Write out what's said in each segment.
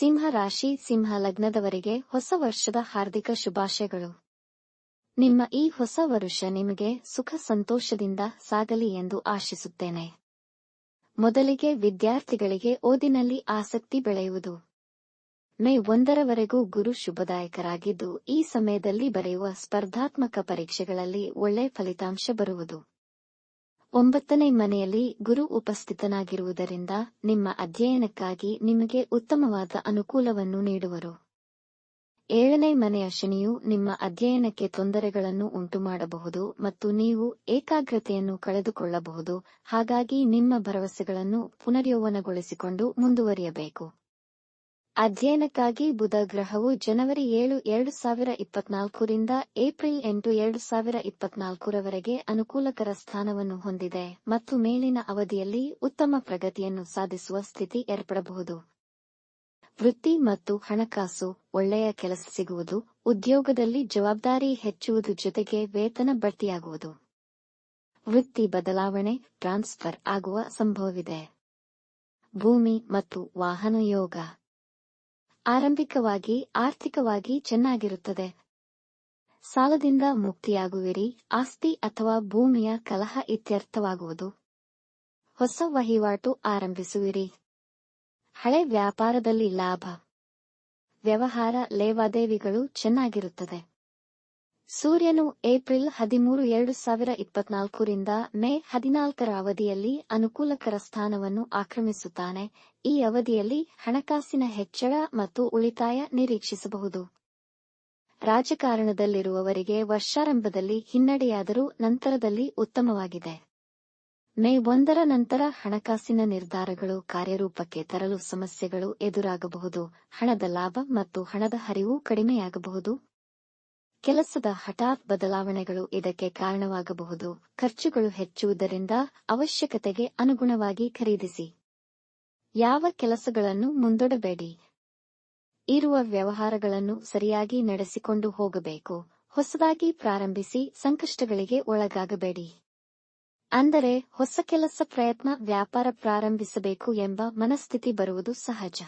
ಸಿಂಹ ರಾಶಿ ಸಿಂಹ ಲಗ್ನದವರಿಗೆ ಹೊಸ ವರ್ಷದ ಹಾರ್ದಿಕ ಶುಭಾಶಯಗಳು. ನಿಮ್ಮ ಈ ಹೊಸ ವರುಷ ನಿಮಗೆ ಸುಖ ಸಂತೋಷದಿಂದ ಸಾಗಲಿ ಎಂದು ಆಶಿಸುತ್ತೇನೆ. ಮೊದಲಿಗೆ ವಿದ್ಯಾರ್ಥಿಗಳಿಗೆ ಓದಿನಲ್ಲಿ ಆಸಕ್ತಿ ಬೆಳೆಯುವುದು. ಮೇ ಒಂದರವರೆಗೂ ಗುರು ಶುಭದಾಯಕರಾಗಿದ್ದು ಈ ಸಮಯದಲ್ಲಿ ಬರೆಯುವ ಸ್ಪರ್ಧಾತ್ಮಕ ಪರೀಕ್ಷೆಗಳಲ್ಲಿ ಒಳ್ಳೆ ಫಲಿತಾಂಶ ಬರುವುದು. ಒಂಬತ್ತನೇ ಮನೆಯಲ್ಲಿ ಗುರು ಉಪಸ್ಥಿತನಾಗಿರುವುದರಿಂದ ನಿಮ್ಮ ಅಧ್ಯಯನಕ್ಕಾಗಿ ನಿಮಗೆ ಉತ್ತಮವಾದ ಅನುಕೂಲವನ್ನು ನೀಡುವರು. ಏಳನೇ ಮನೆಯ ಶನಿಯು ನಿಮ್ಮ ಅಧ್ಯಯನಕ್ಕೆ ತೊಂದರೆಗಳನ್ನು ಉಂಟುಮಾಡಬಹುದು ಮತ್ತು ನೀವು ಏಕಾಗ್ರತೆಯನ್ನು ಕಳೆದುಕೊಳ್ಳಬಹುದು, ಹಾಗಾಗಿ ನಿಮ್ಮ ಭರವಸೆಗಳನ್ನು ಪುನರ್ಯೌವನಗೊಳಿಸಿಕೊಂಡು ಮುಂದುವರಿಯಬೇಕು. ಅಧ್ಯಯನಕ್ಕಾಗಿ ಬುಧ ಗ್ರಹವು ಜನವರಿ ಏಳು, ಎರಡು ಸಾವಿರ ಇಪ್ಪತ್ನಾಲ್ಕರಿಂದ ಏಪ್ರಿಲ್ ಎಂಟು, ಎರಡು ಸಾವಿರ ಇಪ್ಪತ್ನಾಲ್ಕರವರೆಗೆ ಅನುಕೂಲಕರ ಸ್ಥಾನವನ್ನು ಹೊಂದಿದೆ ಮತ್ತು ಮೇಲಿನ ಅವಧಿಯಲ್ಲಿ ಉತ್ತಮ ಪ್ರಗತಿಯನ್ನು ಸಾಧಿಸುವ ಸ್ಥಿತಿ ಏರ್ಪಡಬಹುದು. ವೃತ್ತಿ ಮತ್ತು ಹಣಕಾಸು ಒಳ್ಳೆಯ ಕೆಲಸ ಸಿಗುವುದು, ಉದ್ಯೋಗದಲ್ಲಿ ಜವಾಬ್ದಾರಿ ಹೆಚ್ಚುವುದು ಜೊತೆಗೆ ವೇತನ ಬಡ್ತಿಯಾಗುವುದು ವೃತ್ತಿ ಬದಲಾವಣೆ, ಟ್ರಾನ್ಸ್ಫರ್ ಆಗುವ ಸಂಭವವಿದೆ. ಭೂಮಿ ಮತ್ತು ವಾಹನ ಯೋಗ. ಆರಂಭಿಕವಾಗಿ, ಆರ್ಥಿಕವಾಗಿ ಚೆನ್ನಾಗಿರುತ್ತದೆ. ಸಾಲದಿಂದ ಮುಕ್ತಿಯಾಗುವಿರಿ. ಆಸ್ತಿ ಅಥವಾ ಭೂಮಿಯ ಕಲಹ ಇತ್ಯರ್ಥವಾಗುವುದು. ಹೊಸ ವಹಿವಾಟು ಆರಂಭಿಸುವಿರಿ. ಹಳೆ ವ್ಯಾಪಾರದಲ್ಲಿ ಲಾಭ. ವ್ಯವಹಾರ ಲೇವಾದೇವಿಗಳು ಚೆನ್ನಾಗಿರುತ್ತದೆ. ಸೂರ್ಯನು ಏಪ್ರಿಲ್ ಹದಿಮೂರು ಎರಡು ಸಾವಿರ ಇಪ್ಪತ್ನಾಲ್ಕರಿಂದ ಮೇ ಹದಿನಾಲ್ಕರ ಅವಧಿಯಲ್ಲಿ ಅನುಕೂಲಕರ ಸ್ಥಾನವನ್ನು ಆಕ್ರಮಿಸುತ್ತಾನೆ. ಈ ಅವಧಿಯಲ್ಲಿ ಹಣಕಾಸಿನ ಹೆಚ್ಚಳ ಮತ್ತು ಉಳಿತಾಯ ನಿರೀಕ್ಷಿಸಬಹುದು. ರಾಜಕಾರಣದಲ್ಲಿರುವವರಿಗೆ ವರ್ಷಾರಂಭದಲ್ಲಿ ಹಿನ್ನಡೆಯಾದರೂ ನಂತರದಲ್ಲಿ ಉತ್ತಮವಾಗಿದೆ. ಮೇ ಒಂದರ ನಂತರ ಹಣಕಾಸಿನ ನಿರ್ಧಾರಗಳು ಕಾರ್ಯರೂಪಕ್ಕೆ ತರಲು ಸಮಸ್ಯೆಗಳು ಎದುರಾಗಬಹುದು. ಹಣದ ಲಾಭ ಮತ್ತು ಹಣದ ಹರಿವು ಕಡಿಮೆಯಾಗಬಹುದು. ಕೆಲಸದ ಹಠಾತ್ ಬದಲಾವಣೆಗಳು ಇದಕ್ಕೆ ಕಾರಣವಾಗಬಹುದು. ಖರ್ಚುಗಳು ಹೆಚ್ಚುವುದರಿಂದ ಅವಶ್ಯಕತೆಗೆ ಅನುಗುಣವಾಗಿ ಖರೀದಿಸಿ. ಯಾವ ಕೆಲಸಗಳನ್ನು ಮುಂದೂಡಬೇಡಿ. ಇರುವ ವ್ಯವಹಾರಗಳನ್ನು ಸರಿಯಾಗಿ ನಡೆಸಿಕೊಂಡು ಹೋಗಬೇಕು. ಹೊಸದಾಗಿ ಪ್ರಾರಂಭಿಸಿ ಸಂಕಷ್ಟಗಳಿಗೆ ಒಳಗಾಗಬೇಡಿ. ಅಂದರೆ, ಹೊಸ ಕೆಲಸ ಪ್ರಯತ್ನ ವ್ಯಾಪಾರ ಪ್ರಾರಂಭಿಸಬೇಕು ಎಂಬ ಮನಸ್ಥಿತಿ ಬರುವುದು ಸಹಜ.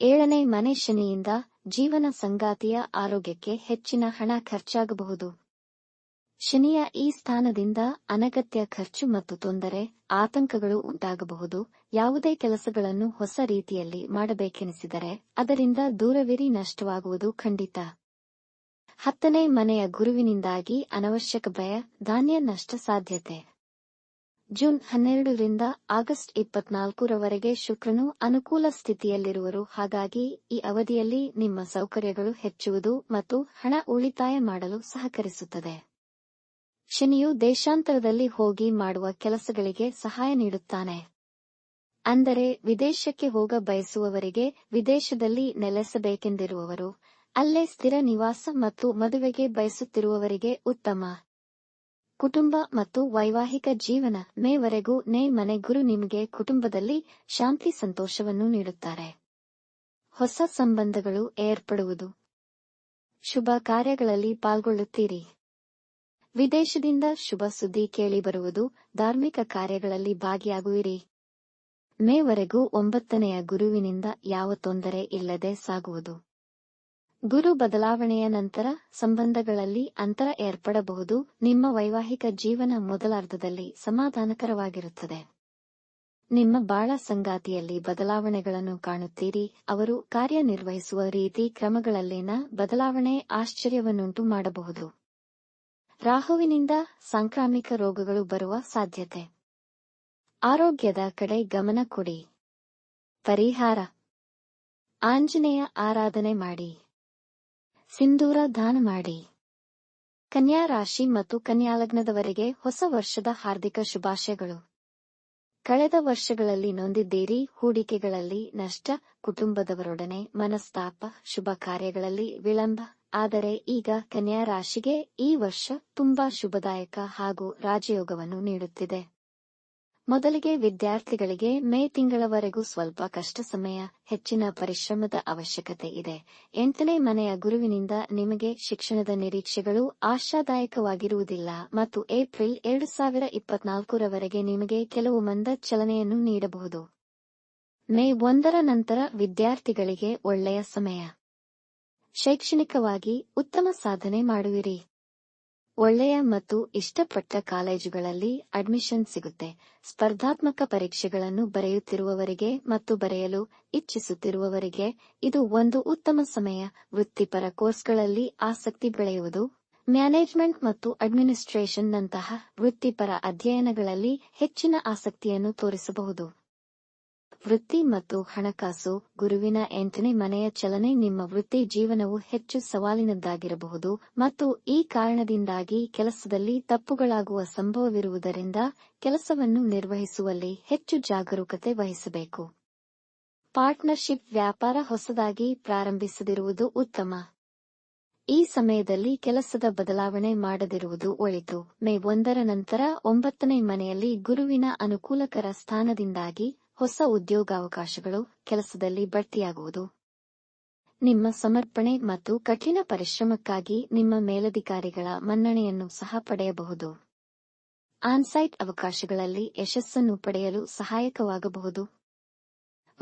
ಏಳನೇ ಮನೆ ಶನಿಯಿಂದ ಜೀವನ ಸಂಗಾತಿಯ ಆರೋಗ್ಯಕ್ಕೆ ಹೆಚ್ಚಿನ ಹಣ ಖರ್ಚಾಗಬಹುದು. ಶನಿಯ ಈ ಸ್ಥಾನದಿಂದ ಅನಗತ್ಯ ಖರ್ಚು ಮತ್ತು ತೊಂದರೆ, ಆತಂಕಗಳು ಉಂಟಾಗಬಹುದು. ಯಾವುದೇ ಕೆಲಸಗಳನ್ನು ಹೊಸ ರೀತಿಯಲ್ಲಿ ಮಾಡಬೇಕೆನಿಸಿದರೆ ಅದರಿಂದ ದೂರವಿರಿ, ನಷ್ಟವಾಗುವುದು ಖಂಡಿತ. ಹತ್ತನೇ ಮನೆಯ ಗುರುವಿನಿಂದಾಗಿ ಅನವಶ್ಯಕ ಭಯ, ಧಾನ್ಯ ನಷ್ಟ ಸಾಧ್ಯತೆ. ಜೂನ್ ಹನ್ನೆರಡರಿಂದ ಆಗಸ್ಟ್ ಇಪ್ಪತ್ನಾಲ್ಕರವರೆಗೆ ಶುಕ್ರನು ಅನುಕೂಲ ಸ್ಥಿತಿಯಲ್ಲಿರುವರು. ಹಾಗಾಗಿ ಈ ಅವಧಿಯಲ್ಲಿ ನಿಮ್ಮ ಸೌಕರ್ಯಗಳು ಹೆಚ್ಚುವುದು ಮತ್ತು ಹಣ ಉಳಿತಾಯ ಮಾಡಲು ಸಹಕರಿಸುತ್ತದೆ. ಶನಿಯು ದೇಶಾಂತರದಲ್ಲಿ ಹೋಗಿ ಮಾಡುವ ಕೆಲಸಗಳಿಗೆ ಸಹಾಯ ನೀಡುತ್ತಾನೆ. ಅಂದರೆ ವಿದೇಶಕ್ಕೆ ಹೋಗ ಬಯಸುವವರಿಗೆ ವಿದೇಶದಲ್ಲಿ ನೆಲೆಸಬೇಕೆಂದಿರುವವರು. ಅಲ್ಲೇ ಸ್ಥಿರ ನಿವಾಸ ಮತ್ತು ಮದುವೆಗೆ ಬಯಸುತ್ತಿರುವವರಿಗೆ ಉತ್ತಮ. ಕುಟುಂಬ ಮತ್ತು ವೈವಾಹಿಕ ಜೀವನ ಮೇವರೆಗೂ ನೇ ಮನೆ ಗುರು ನಿಮಗೆ ಕುಟುಂಬದಲ್ಲಿ ಶಾಂತಿ ಸಂತೋಷವನ್ನು ನೀಡುತ್ತಾರೆ. ಹೊಸ ಸಂಬಂಧಗಳು ಏರ್ಪಡುವುದು. ಶುಭ ಕಾರ್ಯಗಳಲ್ಲಿ ಪಾಲ್ಗೊಳ್ಳುತ್ತೀರಿ. ವಿದೇಶದಿಂದ ಶುಭ ಸುದ್ದಿ ಕೇಳಿಬರುವುದು. ಧಾರ್ಮಿಕ ಕಾರ್ಯಗಳಲ್ಲಿ ಭಾಗಿಯಾಗುವಿರಿ. ಮೇವರೆಗೂ ಒಂಬತ್ತನೆಯ ಗುರುವಿನಿಂದ ಯಾವ ತೊಂದರೆ ಇಲ್ಲದೆ ಸಾಗುವುದು. ಗುರು ಬದಲಾವಣೆಯ ನಂತರ ಸಂಬಂಧಗಳಲ್ಲಿ ಅಂತರ ಏರ್ಪಡಬಹುದು. ನಿಮ್ಮ ವೈವಾಹಿಕ ಜೀವನ ಮೊದಲಾರ್ಧದಲ್ಲಿ ಸಮಾಧಾನಕರವಾಗಿರುತ್ತದೆ. ನಿಮ್ಮ ಬಾಳ ಸಂಗಾತಿಯಲ್ಲಿ ಬದಲಾವಣೆಗಳನ್ನು ಕಾಣುತ್ತೀರಿ. ಅವರು ಕಾರ್ಯನಿರ್ವಹಿಸುವ ರೀತಿ ಕ್ರಮಗಳಲ್ಲಿನ ಬದಲಾವಣೆ ಆಶ್ಚರ್ಯವನ್ನುಂಟು ಮಾಡಬಹುದು. ರಾಹುವಿನಿಂದ ಸಾಂಕ್ರಾಮಿಕ ರೋಗಗಳು ಬರುವ ಸಾಧ್ಯತೆ. ಆರೋಗ್ಯದ ಕಡೆ ಗಮನ ಕೊಡಿ. ಪರಿಹಾರ. ಆಂಜನೇಯ ಆರಾಧನೆ ಮಾಡಿ. ಸಿಂಧೂರ ದಾನ ಮಾಡಿ. ಕನ್ಯಾ ರಾಶಿ ಮತ್ತು ಕನ್ಯಾ ಲಗ್ನದವರೆಗೆ ಹೊಸ ವರ್ಷದ ಹಾರ್ದಿಕ ಶುಭಾಶಯಗಳು. ಕಳೆದ ವರ್ಷಗಳಲ್ಲಿ ನೊಂದಿದ್ದೀರಿ, ಹೂಡಿಕೆಗಳಲ್ಲಿ ನಷ್ಟ, ಕುಟುಂಬದವರೊಡನೆ ಮನಸ್ತಾಪ, ಶುಭ ಕಾರ್ಯಗಳಲ್ಲಿ ವಿಳಂಬ. ಆದರೆ ಈಗ ಕನ್ಯಾ ರಾಶಿಗೆ ಈ ವರ್ಷ ತುಂಬಾ ಶುಭದಾಯಕ ಹಾಗೂ ರಾಜಯೋಗವನ್ನು ನೀಡುತ್ತಿದೆ. ಮೊದಲಿಗೆ ವಿದ್ಯಾರ್ಥಿಗಳಿಗೆ ಮೇ ತಿಂಗಳವರೆಗೂ ಸ್ವಲ್ಪ ಕಷ್ಟ ಸಮಯ ಹೆಚ್ಚಿನ ಪರಿಶ್ರಮದ ಅವಶ್ಯಕತೆ ಇದೆ. ಎಂಟನೇ ಮನೆಯ ಗುರುವಿನಿಂದ ನಿಮಗೆ ಶಿಕ್ಷಣದ ನಿರೀಕ್ಷೆಗಳು ಆಶಾದಾಯಕವಾಗಿರುವುದಿಲ್ಲ ಮತ್ತು ಏಪ್ರಿಲ್ ಎರಡು ಸಾವಿರ ಇಪ್ಪತ್ನಾಲ್ಕರವರೆಗೆ ನಿಮಗೆ ಕೆಲವು ಮಂದ ಚಲನೆಯನ್ನು ನೀಡಬಹುದು. ಮೇ ಒಂದರ ನಂತರ ವಿದ್ಯಾರ್ಥಿಗಳಿಗೆ ಒಳ್ಳೆಯ ಸಮಯ. ಶೈಕ್ಷಣಿಕವಾಗಿ ಉತ್ತಮ ಸಾಧನೆ ಮಾಡುವಿರಿ. ಒಳ್ಳೆಯ ಮತ್ತು ಇಷ್ಟಪಟ್ಟ ಕಾಲೇಜುಗಳಲ್ಲಿ ಅಡ್ಮಿಷನ್ ಸಿಗುತ್ತೆ. ಸ್ಪರ್ಧಾತ್ಮಕ ಪರೀಕ್ಷೆಗಳನ್ನು ಬರೆಯುತ್ತಿರುವವರಿಗೆ ಮತ್ತು ಬರೆಯಲು ಇಚ್ಛಿಸುತ್ತಿರುವವರಿಗೆ ಇದು ಒಂದು ಉತ್ತಮ ಸಮಯ. ವೃತ್ತಿಪರ ಕೋರ್ಸ್ಗಳಲ್ಲಿ ಆಸಕ್ತಿ ಬೆಳೆಯುವುದು, ಮ್ಯಾನೇಜ್ಮೆಂಟ್ ಮತ್ತು ಅಡ್ಮಿನಿಸ್ಟ್ರೇಷನ್ ನಂತಹ ವೃತ್ತಿಪರ ಅಧ್ಯಯನಗಳಲ್ಲಿ ಹೆಚ್ಚಿನ ಆಸಕ್ತಿಯನ್ನು ತೋರಿಸಬಹುದು. ವೃತ್ತಿ ಮತ್ತು ಹಣಕಾಸು, ಗುರುವಿನ ಎಂಟನೇ ಮನೆಯ ಚಲನೆ ನಿಮ್ಮ ವೃತ್ತಿ ಜೀವನವು ಹೆಚ್ಚು ಸವಾಲಿನದ್ದಾಗಿರಬಹುದು ಮತ್ತು ಈ ಕಾರಣದಿಂದಾಗಿ ಕೆಲಸದಲ್ಲಿ ತಪ್ಪುಗಳಾಗುವ ಸಂಭವವಿರುವುದರಿಂದ ಕೆಲಸವನ್ನು ನಿರ್ವಹಿಸುವಲ್ಲಿ ಹೆಚ್ಚು ಜಾಗರೂಕತೆ ವಹಿಸಬೇಕು. ಪಾರ್ಟ್ನರ್ಶಿಪ್ ವ್ಯಾಪಾರ ಹೊಸದಾಗಿ ಪ್ರಾರಂಭಿಸದಿರುವುದು ಉತ್ತಮ. ಈ ಸಮಯದಲ್ಲಿ ಕೆಲಸದ ಬದಲಾವಣೆ ಮಾಡದಿರುವುದು ಒಳಿತು. ಮೇ ಒಂದರ ನಂತರ ಒಂಬತ್ತನೇ ಮನೆಯಲ್ಲಿ ಗುರುವಿನ ಅನುಕೂಲಕರ ಸ್ಥಾನದಿಂದಾಗಿ ಹೊಸ ಉದ್ಯೋಗಾವಕಾಶಗಳು ಕೆಲಸದಲ್ಲಿ ಬಡ್ತಿಯಾಗುವುದು ನಿಮ್ಮ ಸಮರ್ಪಣೆ ಮತ್ತು ಕಠಿಣ ಪರಿಶ್ರಮಕ್ಕಾಗಿ ನಿಮ್ಮ ಮೇಲಧಿಕಾರಿಗಳ ಮನ್ನಣೆಯನ್ನು ಸಹ ಪಡೆಯಬಹುದು. ಆನ್ಸೈಟ್ ಅವಕಾಶಗಳಲ್ಲಿ ಯಶಸ್ಸನ್ನು ಪಡೆಯಲು ಸಹಾಯಕವಾಗಬಹುದು.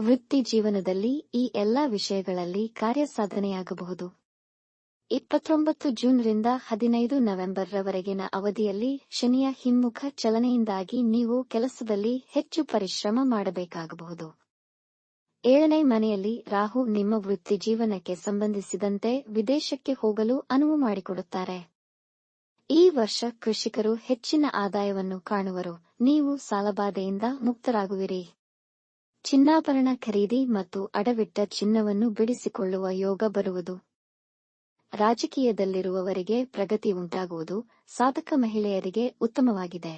ವೃತ್ತಿ ಜೀವನದಲ್ಲಿ ಈ ಎಲ್ಲಾ ವಿಷಯಗಳಲ್ಲಿ ಕಾರ್ಯಸಾಧನೆಯಾಗಬಹುದು. ಇಪ್ಪತ್ತೊಂಬತ್ತು ಜೂನ್ ರಿಂದ ಹದಿನೈದು ನವೆಂಬರ್ ರವರೆಗಿನ ಅವಧಿಯಲ್ಲಿ ಶನಿಯ ಹಿಮ್ಮುಖ ಚಲನೆಯಿಂದಾಗಿ ನೀವು ಕೆಲಸದಲ್ಲಿ ಹೆಚ್ಚು ಪರಿಶ್ರಮ ಮಾಡಬೇಕಾಗಬಹುದು. ಏಳನೇ ಮನೆಯಲ್ಲಿ ರಾಹು ನಿಮ್ಮ ವೃತ್ತಿ ಜೀವನಕ್ಕೆ ಸಂಬಂಧಿಸಿದಂತೆ ವಿದೇಶಕ್ಕೆ ಹೋಗಲು ಅನುವು ಮಾಡಿಕೊಡುತ್ತಾರೆ. ಈ ವರ್ಷ ಕೃಷಿಕರು ಹೆಚ್ಚಿನ ಆದಾಯವನ್ನು ಕಾಣುವರು. ನೀವು ಸಾಲಬಾಧೆಯಿಂದ ಮುಕ್ತರಾಗುವಿರಿ. ಚಿನ್ನಾಭರಣ ಖರೀದಿ ಮತ್ತು ಅಡವಿಟ್ಟ ಚಿನ್ನವನ್ನು ಬಿಡಿಸಿಕೊಳ್ಳುವ ಯೋಗ ಬರುವುದು. ರಾಜಕೀಯದಲ್ಲಿರುವವರಿಗೆ ಪ್ರಗತಿ ಉಂಟಾಗುವುದು ಸಾಧಕ ಮಹಿಳೆಯರಿಗೆ ಉತ್ತಮವಾಗಿದೆ.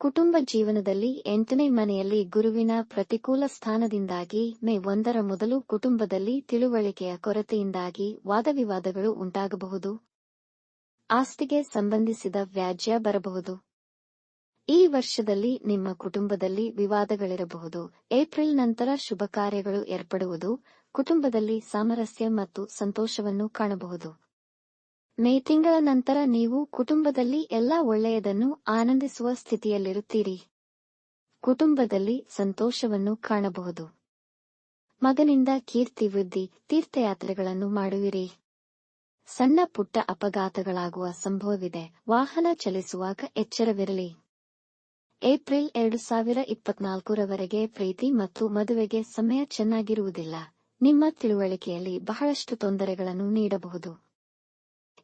ಕುಟುಂಬ ಜೀವನದಲ್ಲಿ ಎಂಟನೇ ಮನೆಯಲ್ಲಿ ಗುರುವಿನ ಪ್ರತಿಕೂಲ ಸ್ಥಾನದಿಂದಾಗಿ ಮೇ ಒಂದರ ಮೊದಲು ಕುಟುಂಬದಲ್ಲಿ ತಿಳುವಳಿಕೆಯ ಕೊರತೆಯಿಂದಾಗಿ ವಾದವಿವಾದಗಳು ಉಂಟಾಗಬಹುದು. ಆಸ್ತಿಗೆ ಸಂಬಂಧಿಸಿದ ವ್ಯಾಜ್ಯ ಬರಬಹುದು. ಈ ವರ್ಷದಲ್ಲಿ ನಿಮ್ಮ ಕುಟುಂಬದಲ್ಲಿ ವಿವಾದಗಳಿರಬಹುದು. ಏಪ್ರಿಲ್ ನಂತರ ಶುಭ ಕಾರ್ಯಗಳು ಏರ್ಪಡುವುದು ಕುಟುಂಬದಲ್ಲಿ ಸಾಮರಸ್ಯ ಮತ್ತು ಸಂತೋಷವನ್ನು ಕಾಣಬಹುದು. ಮೇ ತಿಂಗಳ ನಂತರ ನೀವು ಕುಟುಂಬದಲ್ಲಿ ಎಲ್ಲಾ ಒಳ್ಳೆಯದನ್ನು ಆನಂದಿಸುವ ಸ್ಥಿತಿಯಲ್ಲಿರುತ್ತೀರಿ. ಕುಟುಂಬದಲ್ಲಿ ಸಂತೋಷವನ್ನು ಕಾಣಬಹುದು. ಮಗನಿಂದ ಕೀರ್ತಿ ವೃದ್ಧಿ, ತೀರ್ಥಯಾತ್ರೆಗಳನ್ನು ಮಾಡುವಿರಿ. ಸಣ್ಣ ಪುಟ್ಟ ಅಪಘಾತಗಳಾಗುವ ಸಂಭವವಿದೆ. ವಾಹನ ಚಲಿಸುವಾಗ ಎಚ್ಚರವಿರಲಿ. ಏಪ್ರಿಲ್ ಎರಡು ಸಾವಿರ ಇಪ್ಪತ್ನಾಲ್ಕರವರೆಗೆ ಪ್ರೀತಿ ಮತ್ತು ಮದುವೆಗೆ ಸಮಯ ಚೆನ್ನಾಗಿರುವುದಿಲ್ಲ. ನಿಮ್ಮ ತಿಳುವಳಿಕೆಯಲ್ಲಿ ಬಹಳಷ್ಟು ತೊಂದರೆಗಳನ್ನು ನೀಡಬಹುದು.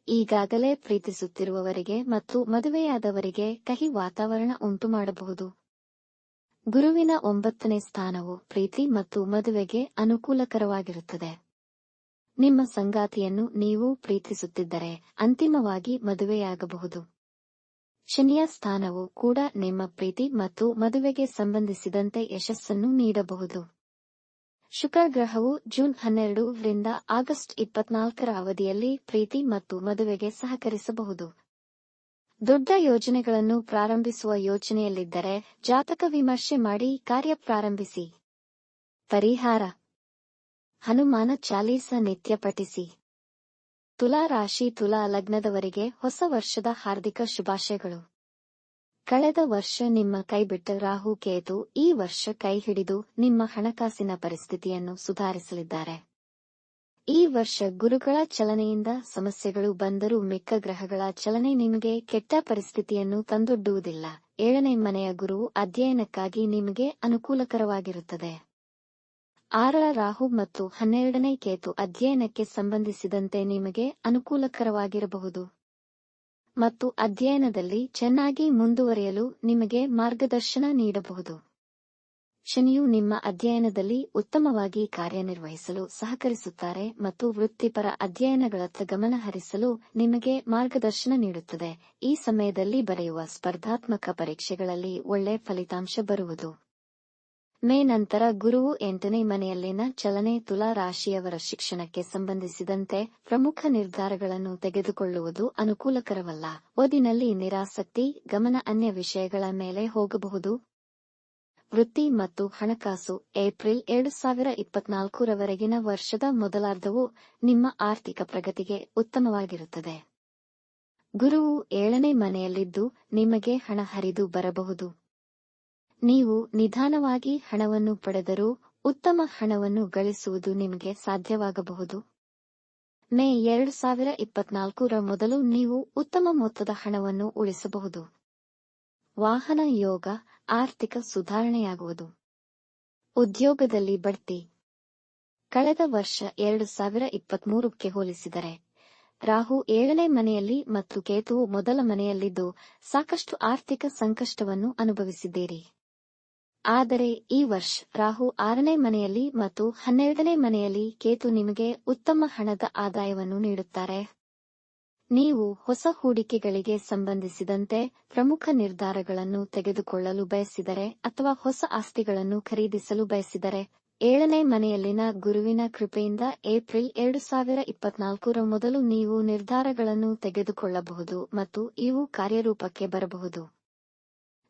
ಈಗಾಗಲೇ ಪ್ರೀತಿಸುತ್ತಿರುವವರಿಗೆ ಮತ್ತು ಮದುವೆಯಾದವರಿಗೆ ಕಹಿ ವಾತಾವರಣ ಉಂಟು ಮಾಡಬಹುದು ಗುರುವಿನ ಒಂಬತ್ತನೇ ಸ್ಥಾನವು ಪ್ರೀತಿ ಮತ್ತು ಮದುವೆಗೆ ಅನುಕೂಲಕರವಾಗಿರುತ್ತದೆ. ನಿಮ್ಮ ಸಂಗಾತಿಯನ್ನು ನೀವು ಪ್ರೀತಿಸುತ್ತಿದ್ದರೆ ಅಂತಿಮವಾಗಿ ಮದುವೆಯಾಗಬಹುದು. ಶನಿಯ ಸ್ಥಾನವು ಕೂಡ ನಿಮ್ಮ ಪ್ರೀತಿ ಮತ್ತು ಮದುವೆಗೆ ಸಂಬಂಧಿಸಿದಂತೆ ಯಶಸ್ಸನ್ನು ನೀಡಬಹುದು. ಶುಕ್ರ ಗ್ರಹವು ಜೂನ್ ಹನ್ನೆರಡು ರಿಂದ ಆಗಸ್ಟ್ ಇಪ್ಪತ್ನಾಲ್ಕರ ಅವಧಿಯಲ್ಲಿ ಪ್ರೀತಿ ಮತ್ತು ಮದುವೆಗೆ ಸಹಕರಿಸಬಹುದು. ದೊಡ್ಡ ಯೋಜನೆಗಳನ್ನು ಪ್ರಾರಂಭಿಸುವ ಯೋಜನೆಯಲ್ಲಿದ್ದರೆ ಜಾತಕ ವಿಮರ್ಶೆ ಮಾಡಿ ಕಾರ್ಯ ಪ್ರಾರಂಭಿಸಿ. ಪರಿಹಾರ. ಹನುಮಾನ ಚಾಲೀಸ ನಿತ್ಯ ಪಠಿಸಿ. ತುಲಾ ರಾಶಿ ತುಲಾ ಲಗ್ನದವರಿಗೆ ಹೊಸ ವರ್ಷದ ಹಾರ್ದಿಕ ಶುಭಾಶಯಗಳು. ಕಳೆದ ವರ್ಷ ನಿಮ್ಮ ಕೈಬಿಟ್ಟ ರಾಹು ಕೇತು ಈ ವರ್ಷ ಕೈ ಹಿಡಿದು ನಿಮ್ಮ ಹಣಕಾಸಿನ ಪರಿಸ್ಥಿತಿಯನ್ನು ಸುಧಾರಿಸಲಿದ್ದಾರೆ. ಈ ವರ್ಷ ಗುರುಗಳ ಚಲನೆಯಿಂದ ಸಮಸ್ಯೆಗಳು ಬಂದರೂ ಮಿಕ್ಕ ಗ್ರಹಗಳ ಚಲನೆ ನಿಮಗೆ ಕೆಟ್ಟ ಪರಿಸ್ಥಿತಿಯನ್ನು ತಂದೊಡ್ಡುವುದಿಲ್ಲ. ಏಳನೇ ಮನೆಯ ಗುರು ಅಧ್ಯಯನಕ್ಕಾಗಿ ನಿಮಗೆ ಅನುಕೂಲಕರವಾಗಿರುತ್ತದೆ. ಆರರ ರಾಹು ಮತ್ತು ಹನ್ನೆರಡನೇ ಕೇತು ಅಧ್ಯಯನಕ್ಕೆ ಸಂಬಂಧಿಸಿದಂತೆ ನಿಮಗೆ ಅನುಕೂಲಕರವಾಗಿರಬಹುದು. ಮತ್ತು ಅಧ್ಯಯನದಲ್ಲಿ ಚೆನ್ನಾಗಿ ಮುಂದುವರಿಯಲು ನಿಮಗೆ ಮಾರ್ಗದರ್ಶನ ನೀಡಬಹುದು. ಶನಿಯು ನಿಮ್ಮ ಅಧ್ಯಯನದಲ್ಲಿ ಉತ್ತಮವಾಗಿ ಕಾರ್ಯನಿರ್ವಹಿಸಲು ಸಹಕರಿಸುತ್ತಾರೆ ಮತ್ತು ವೃತ್ತಿಪರ ಅಧ್ಯಯನಗಳತ್ತ ಗಮನ ಹರಿಸಲು ನಿಮಗೆ ಮಾರ್ಗದರ್ಶನ ನೀಡುತ್ತದೆ. ಈ ಸಮಯದಲ್ಲಿ ಬರೆಯುವ ಸ್ಪರ್ಧಾತ್ಮಕ ಪರೀಕ್ಷೆಗಳಲ್ಲಿ ಒಳ್ಳೆ ಫಲಿತಾಂಶ ಬರುವುದು. ಮೇ ನಂತರ ಗುರುವು ಎಂಟನೇ ಮನೆಯಲ್ಲಿನ ಚಲನೆ ತುಲಾ ರಾಶಿಯವರ ಶಿಕ್ಷಣಕ್ಕೆ ಸಂಬಂಧಿಸಿದಂತೆ ಪ್ರಮುಖ ನಿರ್ಧಾರಗಳನ್ನು ತೆಗೆದುಕೊಳ್ಳುವುದು ಅನುಕೂಲಕರವಲ್ಲ. ಓದಿನಲ್ಲಿ ನಿರಾಸಕ್ತಿ, ಗಮನ ಅನ್ಯ ವಿಷಯಗಳ ಮೇಲೆ ಹೋಗಬಹುದು. ವೃತ್ತಿ ಮತ್ತು ಹಣಕಾಸು, ಏಪ್ರಿಲ್ ಎರಡು ಸಾವಿರ ಇಪ್ಪತ್ನಾಲ್ಕರವರೆಗಿನ ವರ್ಷದ ಮೊದಲಾರ್ಧವು ನಿಮ್ಮ ಆರ್ಥಿಕ ಪ್ರಗತಿಗೆ ಉತ್ತಮವಾಗಿರುತ್ತದೆ. ಗುರುವು ಏಳನೇ ಮನೆಯಲ್ಲಿದ್ದು ನಿಮಗೆ ಹಣ ಹರಿದು ಬರಬಹುದು. ನೀವು ನಿಧಾನವಾಗಿ ಹಣವನ್ನು ಪಡೆದರೂ ಉತ್ತಮ ಹಣವನ್ನು ಗಳಿಸುವುದು ನಿಮಗೆ ಸಾಧ್ಯವಾಗಬಹುದು. ಮೇ ಎರಡು ಸಾವಿರ ಇಪ್ಪತ್ನಾಲ್ಕರ ಮೊದಲು ನೀವು ಉತ್ತಮ ಮೊತ್ತದ ಹಣವನ್ನು ಉಳಿಸಬಹುದು. ವಾಹನ ಯೋಗ, ಆರ್ಥಿಕ ಸುಧಾರಣೆಯಾಗುವುದು. ಉದ್ಯೋಗದಲ್ಲಿ ಬಡ್ತಿ. ಕಳೆದ ವರ್ಷ ಎರಡು ಸಾವಿರ ಇಪ್ಪತ್ಮೂರಕ್ಕೆ ಹೋಲಿಸಿದರೆ, ರಾಹು ಏಳನೇ ಮನೆಯಲ್ಲಿ ಮತ್ತು ಕೇತುವು ಮೊದಲ ಮನೆಯಲ್ಲಿದ್ದು ಸಾಕಷ್ಟು ಆರ್ಥಿಕ ಸಂಕಷ್ಟವನ್ನು ಅನುಭವಿಸಿದ್ದೀರಿ. ಆದರೆ ಈ ವರ್ಷ ರಾಹು ಆರನೇ ಮನೆಯಲ್ಲಿ ಮತ್ತು ಹನ್ನೆರಡನೇ ಮನೆಯಲ್ಲಿ ಕೇತು ನಿಮಗೆ ಉತ್ತಮ ಹಣದ ಆದಾಯವನ್ನು ನೀಡುತ್ತಾರೆ. ನೀವು ಹೊಸ ಹೂಡಿಕೆಗಳಿಗೆ ಸಂಬಂಧಿಸಿದಂತೆ ಪ್ರಮುಖ ನಿರ್ಧಾರಗಳನ್ನು ತೆಗೆದುಕೊಳ್ಳಲು ಬಯಸಿದರೆ ಅಥವಾ ಹೊಸ ಆಸ್ತಿಗಳನ್ನು ಖರೀದಿಸಲು ಬಯಸಿದರೆ ಏಳನೇ ಮನೆಯಲ್ಲಿನ ಗುರುವಿನ ಕೃಪೆಯಿಂದ ಏಪ್ರಿಲ್ ಎರಡು ಸಾವಿರ ಇಪ್ಪತ್ನಾಲ್ಕರ ಮೊದಲು ನೀವು ನಿರ್ಧಾರಗಳನ್ನು ತೆಗೆದುಕೊಳ್ಳಬಹುದು ಮತ್ತು ಇವು ಕಾರ್ಯರೂಪಕ್ಕೆ ಬರಬಹುದು.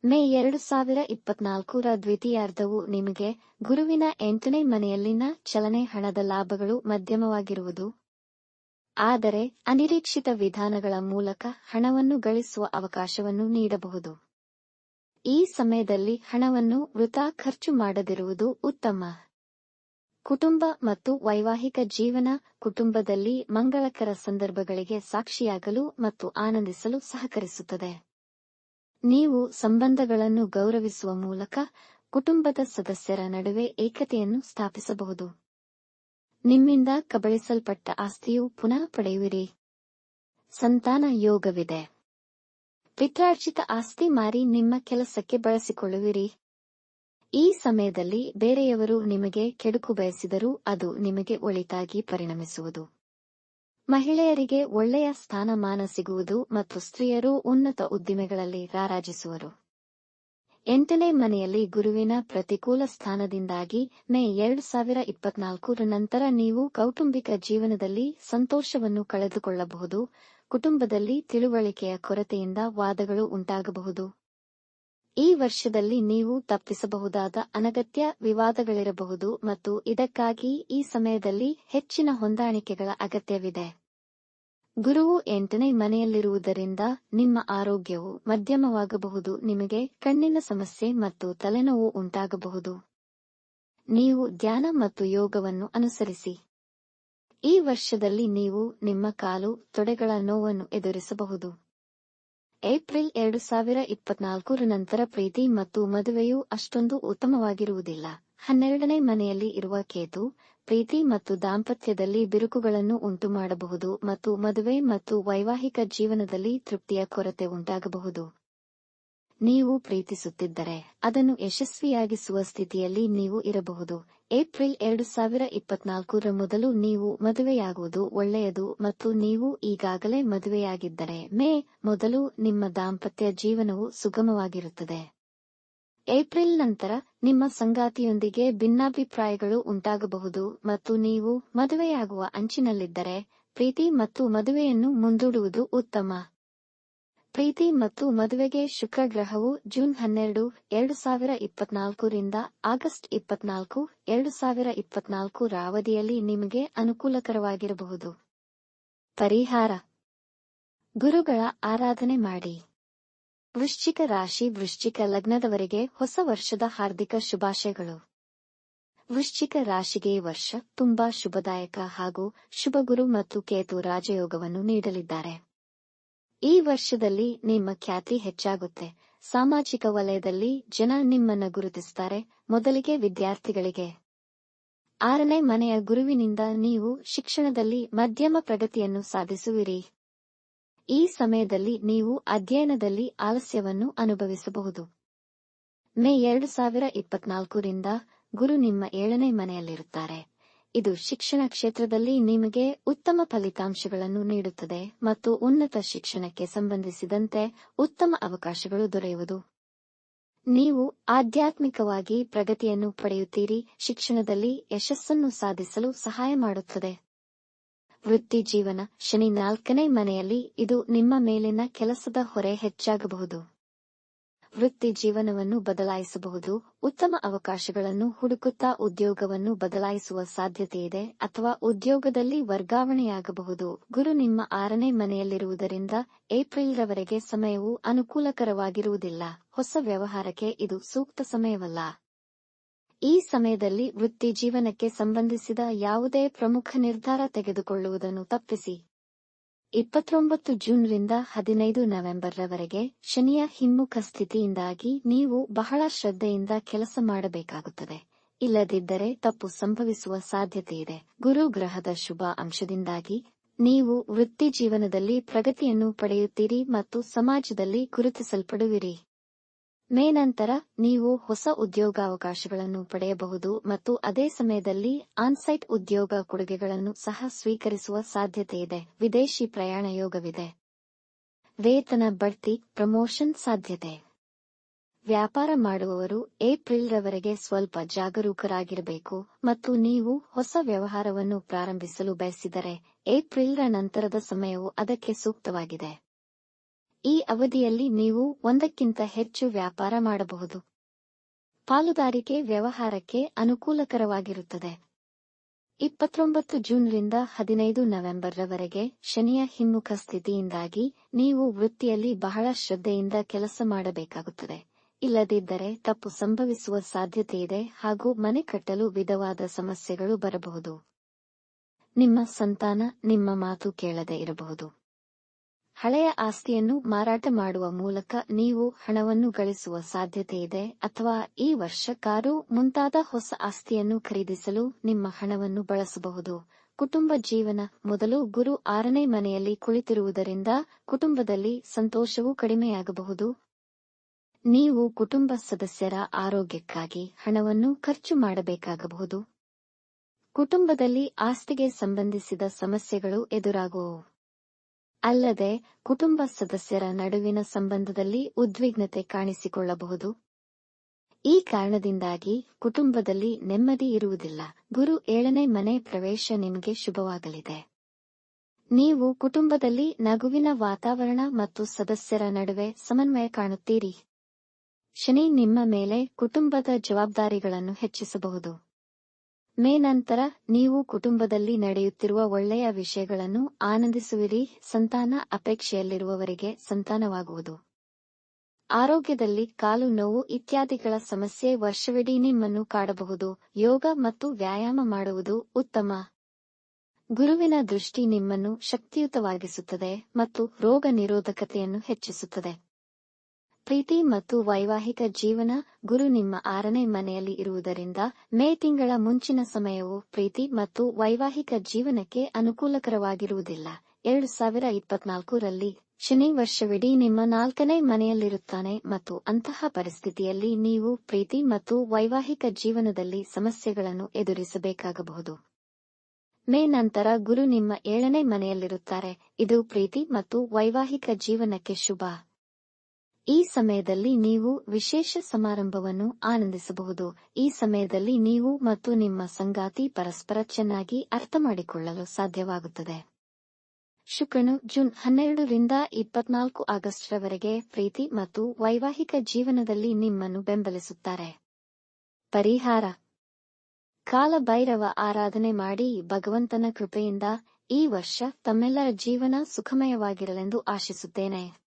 ಮೇ ಎರಡು ಸಾವಿರ ಇಪ್ಪತ್ನಾಲ್ಕರ ದ್ವಿತೀಯಾರ್ಧವು ನಿಮಗೆ ಗುರುವಿನ ಎಂಟನೇ ಮನೆಯಲ್ಲಿನ ಚಲನೆ ಹಣದ ಲಾಭಗಳು ಮಧ್ಯಮವಾಗಿರುವುದು. ಆದರೆ ಅನಿರೀಕ್ಷಿತ ವಿಧಾನಗಳ ಮೂಲಕ ಹಣವನ್ನು ಗಳಿಸುವ ಅವಕಾಶವನ್ನು ನೀಡಬಹುದು. ಈ ಸಮಯದಲ್ಲಿ ಹಣವನ್ನು ವೃಥಾ ಖರ್ಚು ಮಾಡದಿರುವುದು ಉತ್ತಮ. ಕುಟುಂಬ ಮತ್ತು ವೈವಾಹಿಕ ಜೀವನ ಕುಟುಂಬದಲ್ಲಿ ಮಂಗಳಕರ ಸಂದರ್ಭಗಳಿಗೆ ಸಾಕ್ಷಿಯಾಗಲು ಮತ್ತು ಆನಂದಿಸಲು ಸಹಕರಿಸುತ್ತದೆ. ನೀವು ಸಂಬಂಧಗಳನ್ನು ಗೌರವಿಸುವ ಮೂಲಕ ಕುಟುಂಬದ ಸದಸ್ಯರ ನಡುವೆ ಏಕತೆಯನ್ನು ಸ್ಥಾಪಿಸಬಹುದು. ನಿಮ್ಮಿಂದ ಕಬಳಿಸಲ್ಪಟ್ಟ ಆಸ್ತಿಯು ಪುನಃ ಪಡೆಯುವಿರಿ. ಸಂತಾನ ಯೋಗವಿದೆ. ಪಿತ್ರಾರ್ಜಿತ ಆಸ್ತಿ ಮಾರಿ ನಿಮ್ಮ ಕೆಲಸಕ್ಕೆ ಬಳಸಿಕೊಳ್ಳುವಿರಿ. ಈ ಸಮಯದಲ್ಲಿ ಬೇರೆಯವರು ನಿಮಗೆ ಕೆಡುಕು ಬಯಸಿದರೂ ಅದು ನಿಮಗೆ ಒಳಿತಾಗಿ ಪರಿಣಮಿಸುವುದು. ಮಹಿಳೆಯರಿಗೆ ಒಳ್ಳೆಯ ಸ್ಥಾನಮಾನ ಸಿಗುವುದು ಮತ್ತು ಸ್ತ್ರೀಯರು ಉನ್ನತ ಉದ್ದಿಮೆಗಳಲ್ಲಿ ರಾರಾಜಿಸುವರು. ಎಂಟನೇ ಮನೆಯಲ್ಲಿ ಗುರುವಿನ ಪ್ರತಿಕೂಲ ಸ್ಥಾನದಿಂದಾಗಿ ಮೇ ಎರಡು ಸಾವಿರ ಇಪ್ಪತ್ನಾಲ್ಕರ ನಂತರ ನೀವು ಕೌಟುಂಬಿಕ ಜೀವನದಲ್ಲಿ ಸಂತೋಷವನ್ನು ಕಳೆದುಕೊಳ್ಳಬಹುದು, ಕುಟುಂಬದಲ್ಲಿ ತಿಳುವಳಿಕೆಯ ಕೊರತೆಯಿಂದ ವಾದಗಳು ಉಂಟಾಗಬಹುದು. ಈ ವರ್ಷದಲ್ಲಿ ನೀವು ತಪ್ಪಿಸಬಹುದಾದ ಅನಗತ್ಯ ವಿವಾದಗಳಿರಬಹುದು ಮತ್ತು ಇದಕ್ಕಾಗಿ ಈ ಸಮಯದಲ್ಲಿ ಹೆಚ್ಚಿನ ಹೊಂದಾಣಿಕೆಗಳ ಅಗತ್ಯವಿದೆ. ಗುರುವು ಎಂಟನೇ ಮನೆಯಲ್ಲಿರುವುದರಿಂದ ನಿಮ್ಮ ಆರೋಗ್ಯವು ಮಧ್ಯಮವಾಗಬಹುದು, ನಿಮಗೆ ಕಣ್ಣಿನ ಸಮಸ್ಯೆ ಮತ್ತು ತಲೆನೋವು ಉಂಟಾಗಬಹುದು. ನೀವು ಧ್ಯಾನ ಮತ್ತು ಯೋಗವನ್ನು ಅನುಸರಿಸಿ. ಈ ವರ್ಷದಲ್ಲಿ ನೀವು ನಿಮ್ಮ ಕಾಲು ತೊಡೆಗಳ ನೋವನ್ನು ಎದುರಿಸಬಹುದು. ಏಪ್ರಿಲ್ ಎರಡು ಸಾವಿರ ಇಪ್ಪತ್ನಾಲ್ಕರ ನಂತರ ಪ್ರೀತಿ ಮತ್ತು ಮದುವೆಯು ಅಷ್ಟೊಂದು ಉತ್ತಮವಾಗಿರುವುದಿಲ್ಲ. ಹನ್ನೆರಡನೇ ಮನೆಯಲ್ಲಿ ಇರುವ ಕೇತು, ಪ್ರೀತಿ ಮತ್ತು ದಾಂಪತ್ಯದಲ್ಲಿ ಬಿರುಕುಗಳನ್ನು ಉಂಟುಮಾಡಬಹುದು ಮತ್ತು ಮದುವೆ ಮತ್ತು ವೈವಾಹಿಕ ಜೀವನದಲ್ಲಿ ತೃಪ್ತಿಯ ಕೊರತೆ ಉಂಟಾಗಬಹುದು. ನೀವು ಪ್ರೀತಿಸುತ್ತಿದ್ದರೆ ಅದನ್ನು ಯಶಸ್ವಿಯಾಗಿಸುವ ಸ್ಥಿತಿಯಲ್ಲಿ ನೀವು ಇರಬಹುದು. ಏಪ್ರಿಲ್ ಎರಡು ಸಾವಿರ ಇಪ್ಪತ್ನಾಲ್ಕರ ಮೊದಲು ನೀವು ಮದುವೆಯಾಗುವುದು ಒಳ್ಳೆಯದು ಮತ್ತು ನೀವು ಈಗಾಗಲೇ ಮದುವೆಯಾಗಿದ್ದರೆ ಮೇ ಮೊದಲು ನಿಮ್ಮ ದಾಂಪತ್ಯ ಜೀವನವು ಸುಗಮವಾಗಿರುತ್ತದೆ. ಏಪ್ರಿಲ್ ನಂತರ ನಿಮ್ಮ ಸಂಗಾತಿಯೊಂದಿಗೆ ಭಿನ್ನಾಭಿಪ್ರಾಯಗಳು ಉಂಟಾಗಬಹುದು ಮತ್ತು ನೀವು ಮದುವೆಯಾಗುವ ಅಂಚಿನಲ್ಲಿದ್ದರೆ ಪ್ರೀತಿ ಮತ್ತು ಮದುವೆಯನ್ನು ಮುಂದೂಡುವುದು ಉತ್ತಮ. ಪ್ರೀತಿ ಮತ್ತು ಮದುವೆಗೆ ಶುಕ್ರ ಗ್ರಹವು ಜೂನ್ ಹನ್ನೆರಡು, ಎರಡು ಸಾವಿರ ಇಪ್ಪತ್ನಾಲ್ಕರಿಂದ ಆಗಸ್ಟ್ ಇಪ್ಪತ್ನಾಲ್ಕು, ಎರಡು ಸಾವಿರ ಇಪ್ಪತ್ನಾಲ್ಕು ರ ಅವಧಿಯಲ್ಲಿ ನಿಮಗೆ ಅನುಕೂಲಕರವಾಗಿರಬಹುದು. ಪರಿಹಾರ. ಗುರುಗಳ ಆರಾಧನೆ ಮಾಡಿ. ವೃಶ್ಚಿಕ ರಾಶಿ ವೃಶ್ಚಿಕ ಲಗ್ನದವರಿಗೆ ಹೊಸ ವರ್ಷದ ಹಾರ್ದಿಕ ಶುಭಾಶಯಗಳು. ವೃಶ್ಚಿಕ ರಾಶಿಗೆ ವರ್ಷ ತುಂಬಾ ಶುಭದಾಯಕ ಹಾಗೂ ಶುಭಗುರು ಮತ್ತು ಕೇತು ರಾಜಯೋಗವನ್ನು ನೀಡಲಿದ್ದಾರೆ. ಈ ವರ್ಷದಲ್ಲಿ ನಿಮ್ಮ ಖ್ಯಾತಿ ಹೆಚ್ಚಾಗುತ್ತೆ. ಸಾಮಾಜಿಕ ವಲಯದಲ್ಲಿ ಜನ ನಿಮ್ಮನ್ನ ಗುರುತಿಸುತ್ತಾರೆ ಮೊದಲಿಗೆ ವಿದ್ಯಾರ್ಥಿಗಳಿಗೆ. ಆರನೇ ಮನೆಯ ಗುರುವಿನಿಂದ ನೀವು ಶಿಕ್ಷಣದಲ್ಲಿ ಮಧ್ಯಮ ಪ್ರಗತಿಯನ್ನು ಸಾಧಿಸುವಿರಿ. ಈ ಸಮಯದಲ್ಲಿ ನೀವು ಅಧ್ಯಯನದಲ್ಲಿ ಆಲಸ್ಯವನ್ನು ಅನುಭವಿಸಬಹುದು. ಮೇ ಎರಡು ಸಾವಿರ ಇಪ್ಪತ್ನಾಲ್ಕರಿಂದ ಗುರು ನಿಮ್ಮ ಏಳನೇ ಮನೆಯಲ್ಲಿರುತ್ತಾರೆ. ಇದು ಶಿಕ್ಷಣ ಕ್ಷೇತ್ರದಲ್ಲಿ ನಿಮಗೆ ಉತ್ತಮ ಫಲಿತಾಂಶಗಳನ್ನು ನೀಡುತ್ತದೆ ಮತ್ತು ಉನ್ನತ ಶಿಕ್ಷಣಕ್ಕೆ ಸಂಬಂಧಿಸಿದಂತೆ ಉತ್ತಮ ಅವಕಾಶಗಳು ದೊರೆಯುವುದು. ನೀವು ಆಧ್ಯಾತ್ಮಿಕವಾಗಿ ಪ್ರಗತಿಯನ್ನು ಪಡೆಯುತ್ತೀರಿ, ಶಿಕ್ಷಣದಲ್ಲಿ ಯಶಸ್ಸನ್ನು ಸಾಧಿಸಲು ಸಹಾಯ ಮಾಡುತ್ತದೆ. ವೃತ್ತಿ ಜೀವನ, ಶನಿ ನಾಲ್ಕನೇ ಮನೆಯಲ್ಲಿ ಇದು ನಿಮ್ಮ ಮೇಲಿನ ಕೆಲಸದ ಹೊರೆ ಹೆಚ್ಚಾಗಬಹುದು. ವೃತ್ತಿ ಜೀವನವನ್ನು ಬದಲಾಯಿಸಬಹುದು, ಉತ್ತಮ ಅವಕಾಶಗಳನ್ನು ಹುಡುಕುತ್ತಾ ಉದ್ಯೋಗವನ್ನು ಬದಲಾಯಿಸುವ ಸಾಧ್ಯತೆಯಿದೆ ಅಥವಾ ಉದ್ಯೋಗದಲ್ಲಿ ವರ್ಗಾವಣೆಯಾಗಬಹುದು. ಗುರು ನಿಮ್ಮ ಆರನೇ ಮನೆಯಲ್ಲಿರುವುದರಿಂದ ಏಪ್ರಿಲ್ರವರೆಗೆ ಸಮಯವು ಅನುಕೂಲಕರವಾಗಿರುವುದಿಲ್ಲ. ಹೊಸ ವ್ಯವಹಾರಕ್ಕೆ ಇದು ಸೂಕ್ತ ಸಮಯವಲ್ಲ. ಈ ಸಮಯದಲ್ಲಿ ವೃತ್ತಿ ಜೀವನಕ್ಕೆ ಸಂಬಂಧಿಸಿದ ಯಾವುದೇ ಪ್ರಮುಖ ನಿರ್ಧಾರ ತೆಗೆದುಕೊಳ್ಳುವುದನ್ನು ತಪ್ಪಿಸಿ. ಇಪ್ಪತ್ತೊಂಬತ್ತು ಜೂನ್ರಿಂದ ಹದಿನೈದು ನವೆಂಬರ್ರವರೆಗೆ ಶನಿಯ ಹಿಮ್ಮುಖ ಸ್ಥಿತಿಯಿಂದಾಗಿ ನೀವು ಬಹಳ ಶ್ರದ್ಧೆಯಿಂದ ಕೆಲಸ ಮಾಡಬೇಕಾಗುತ್ತದೆ. ಇಲ್ಲದಿದ್ದರೆ ತಪ್ಪು ಸಂಭವಿಸುವ ಸಾಧ್ಯತೆಯಿದೆ ಗುರು ಗ್ರಹದ ಶುಭ ಅಂಶದಿಂದಾಗಿ ನೀವು ವೃತ್ತಿ ಜೀವನದಲ್ಲಿ ಪ್ರಗತಿಯನ್ನು ಪಡೆಯುತ್ತೀರಿ ಮತ್ತು ಸಮಾಜದಲ್ಲಿ ಗುರುತಿಸಲ್ಪಡುವಿರಿ. ಮೇ ನಂತರ ನೀವು ಹೊಸ ಉದ್ಯೋಗಾವಕಾಶಗಳನ್ನು ಪಡೆಯಬಹುದು ಮತ್ತು ಅದೇ ಸಮಯದಲ್ಲಿ ಆನ್ಸೈಟ್ ಉದ್ಯೋಗ ಕೊಡುಗೆಗಳನ್ನು ಸಹ ಸ್ವೀಕರಿಸುವ ಸಾಧ್ಯತೆ ಇದೆ. ವಿದೇಶಿ ಪ್ರಯಾಣ ಯೋಗವಿದೆ. ವೇತನ ಬಡ್ತಿ, ಪ್ರಮೋಷನ್ ಸಾಧ್ಯತೆ. ವ್ಯಾಪಾರ ಮಾಡುವವರು ಏಪ್ರಿಲ್ರವರೆಗೆ ಸ್ವಲ್ಪ ಜಾಗರೂಕರಾಗಿರಬೇಕು ಮತ್ತು ನೀವು ಹೊಸ ವ್ಯವಹಾರವನ್ನು ಪ್ರಾರಂಭಿಸಲು ಬಯಸಿದರೆ ಏಪ್ರಿಲ್ರ ನಂತರದ ಸಮಯವು ಅದಕ್ಕೆ ಸೂಕ್ತವಾಗಿದೆ. ಈ ಅವಧಿಯಲ್ಲಿ ನೀವು ಒಂದಕ್ಕಿಂತ ಹೆಚ್ಚು ವ್ಯಾಪಾರ ಮಾಡಬಹುದು. ಪಾಲುದಾರಿಕೆ ವ್ಯವಹಾರಕ್ಕೆ ಅನುಕೂಲಕರವಾಗಿರುತ್ತದೆ. ಇಪ್ಪತ್ತೊಂಬತ್ತು ಜೂನ್ರಿಂದ ಹದಿನೈದು ನವೆಂಬರ್ರವರೆಗೆ ಶನಿಯ ಹಿಮ್ಮುಖ ಸ್ಥಿತಿಯಿಂದಾಗಿ ನೀವು ವೃತ್ತಿಯಲ್ಲಿ ಬಹಳ ಶ್ರದ್ಧೆಯಿಂದ ಕೆಲಸ ಮಾಡಬೇಕಾಗುತ್ತದೆ. ಇಲ್ಲದಿದ್ದರೆ ತಪ್ಪು ಸಂಭವಿಸುವ ಸಾಧ್ಯತೆಯಿದೆ ಹಾಗೂ ಮನೆ ಕಟ್ಟಲು ವಿಧವಾದ ಸಮಸ್ಯೆಗಳು ಬರಬಹುದು. ನಿಮ್ಮ ಸಂತಾನ ನಿಮ್ಮ ಮಾತು ಕೇಳದೆ ಇರಬಹುದು. ಹಳೆಯ ಆಸ್ತಿಯನ್ನು ಮಾರಾಟ ಮಾಡುವ ಮೂಲಕ ನೀವು ಹಣವನ್ನು ಗಳಿಸುವ ಸಾಧ್ಯತೆಯಿದೆ ಅಥವಾ ಈ ವರ್ಷ ಕಾರು ಮುಂತಾದ ಹೊಸ ಆಸ್ತಿಯನ್ನು ಖರೀದಿಸಲು ನಿಮ್ಮ ಹಣವನ್ನು ಬಳಸಬಹುದು. ಕುಟುಂಬ ಜೀವನ ಮೊದಲು ಗುರು ಆರನೇ ಮನೆಯಲ್ಲಿ ಕುಳಿತಿರುವುದರಿಂದ ಕುಟುಂಬದಲ್ಲಿ ಸಂತೋಷವೂ ಕಡಿಮೆಯಾಗಬಹುದು. ನೀವು ಕುಟುಂಬ ಸದಸ್ಯರ ಆರೋಗ್ಯಕ್ಕಾಗಿ ಹಣವನ್ನು ಖರ್ಚು ಮಾಡಬೇಕಾಗಬಹುದು. ಕುಟುಂಬದಲ್ಲಿ ಆಸ್ತಿಗೆ ಸಂಬಂಧಿಸಿದ ಸಮಸ್ಯೆಗಳು ಎದುರಾಗುವವು. ಅಲ್ಲದೆ ಕುಟುಂಬ ಸದಸ್ಯರ ನಡುವಿನ ಸಂಬಂಧದಲ್ಲಿ ಉದ್ವಿಗ್ನತೆ ಕಾಣಿಸಿಕೊಳ್ಳಬಹುದು. ಈ ಕಾರಣದಿಂದಾಗಿ ಕುಟುಂಬದಲ್ಲಿ ನೆಮ್ಮದಿ ಇರುವುದಿಲ್ಲ. ಗುರು ಏಳನೇ ಮನೆ ಪ್ರವೇಶ ನಿಮಗೆ ಶುಭವಾಗಲಿದೆ. ನೀವು ಕುಟುಂಬದಲ್ಲಿ ನಗುವಿನ ವಾತಾವರಣ ಮತ್ತು ಸದಸ್ಯರ ನಡುವೆ ಸಮನ್ವಯ ಕಾಣುತ್ತೀರಿ. ಶನಿ ನಿಮ್ಮ ಮೇಲೆ ಕುಟುಂಬದ ಜವಾಬ್ದಾರಿಗಳನ್ನು ಹೆಚ್ಚಿಸಬಹುದು. ಮೇ ನಂತರ ನೀವು ಕುಟುಂಬದಲ್ಲಿ ನಡೆಯುತ್ತಿರುವ ಒಳ್ಳೆಯ ವಿಷಯಗಳನ್ನು ಆನಂದಿಸುವಿರಿ. ಸಂತಾನ ಅಪೇಕ್ಷೆಯಲ್ಲಿರುವವರಿಗೆ ಸಂತಾನವಾಗುವುದು. ಆರೋಗ್ಯದಲ್ಲಿ ಕಾಲು ನೋವು ಇತ್ಯಾದಿಗಳ ಸಮಸ್ಯೆ ವರ್ಷವಿಡೀ ನಿಮ್ಮನ್ನು ಕಾಡಬಹುದು. ಯೋಗ ಮತ್ತು ವ್ಯಾಯಾಮ ಮಾಡುವುದು ಉತ್ತಮ. ಗುರುವಿನ ದೃಷ್ಟಿ ನಿಮ್ಮನ್ನು ಶಕ್ತಿಯುತವಾಗಿಸುತ್ತದೆ ಮತ್ತು ರೋಗ ನಿರೋಧಕತೆಯನ್ನು ಹೆಚ್ಚಿಸುತ್ತದೆ. ಪ್ರೀತಿ ಮತ್ತು ವೈವಾಹಿಕ ಜೀವನ ಗುರು ನಿಮ್ಮ ಆರನೇ ಮನೆಯಲ್ಲಿ ಇರುವುದರಿಂದ ಮೇ ತಿಂಗಳ ಮುಂಚಿನ ಸಮಯವು ಪ್ರೀತಿ ಮತ್ತು ವೈವಾಹಿಕ ಜೀವನಕ್ಕೆ ಅನುಕೂಲಕರವಾಗಿರುವುದಿಲ್ಲ. ಎರಡು ಸಾವಿರ ಇಪ್ಪತ್ನಾಲ್ಕರಲ್ಲಿ ಶನಿ ವರ್ಷವಿಡೀ ನಿಮ್ಮ ನಾಲ್ಕನೇ ಮನೆಯಲ್ಲಿರುತ್ತಾನೆ ಮತ್ತು ಅಂತಹ ಪರಿಸ್ಥಿತಿಯಲ್ಲಿ ನೀವು ಪ್ರೀತಿ ಮತ್ತು ವೈವಾಹಿಕ ಜೀವನದಲ್ಲಿ ಸಮಸ್ಯೆಗಳನ್ನು ಎದುರಿಸಬೇಕಾಗಬಹುದು. ಮೇ ನಂತರ ಗುರು ನಿಮ್ಮ ಏಳನೇ ಮನೆಯಲ್ಲಿರುತ್ತಾರೆ. ಇದು ಪ್ರೀತಿ ಮತ್ತು ವೈವಾಹಿಕ ಜೀವನಕ್ಕೆ ಶುಭ. ಈ ಸಮಯದಲ್ಲಿ ನೀವು ವಿಶೇಷ ಸಮಾರಂಭವನ್ನು ಆನಂದಿಸಬಹುದು. ಈ ಸಮಯದಲ್ಲಿ ನೀವು ಮತ್ತು ನಿಮ್ಮ ಸಂಗಾತಿ ಪರಸ್ಪರ ಚೆನ್ನಾಗಿ ಅರ್ಥಮಾಡಿಕೊಳ್ಳಲು ಸಾಧ್ಯವಾಗುತ್ತದೆ. ಶುಕ್ರನು ಜೂನ್ ಹನ್ನೆರಡರಿಂದ ಇಪ್ಪತ್ನಾಲ್ಕು ಆಗಸ್ಟ್ರವರೆಗೆ ಪ್ರೀತಿ ಮತ್ತು ವೈವಾಹಿಕ ಜೀವನದಲ್ಲಿ ನಿಮ್ಮನ್ನು ಬೆಂಬಲಿಸುತ್ತಾರೆ. ಪರಿಹಾರ. ಕಾಲಭೈರವ ಆರಾಧನೆ ಮಾಡಿ ಭಗವಂತನ ಕೃಪೆಯಿಂದ ಈ ವರ್ಷ ತಮ್ಮೆಲ್ಲರ ಜೀವನ ಸುಖಮಯವಾಗಿರಲೆಂದು ಆಶಿಸುತ್ತೇನೆ.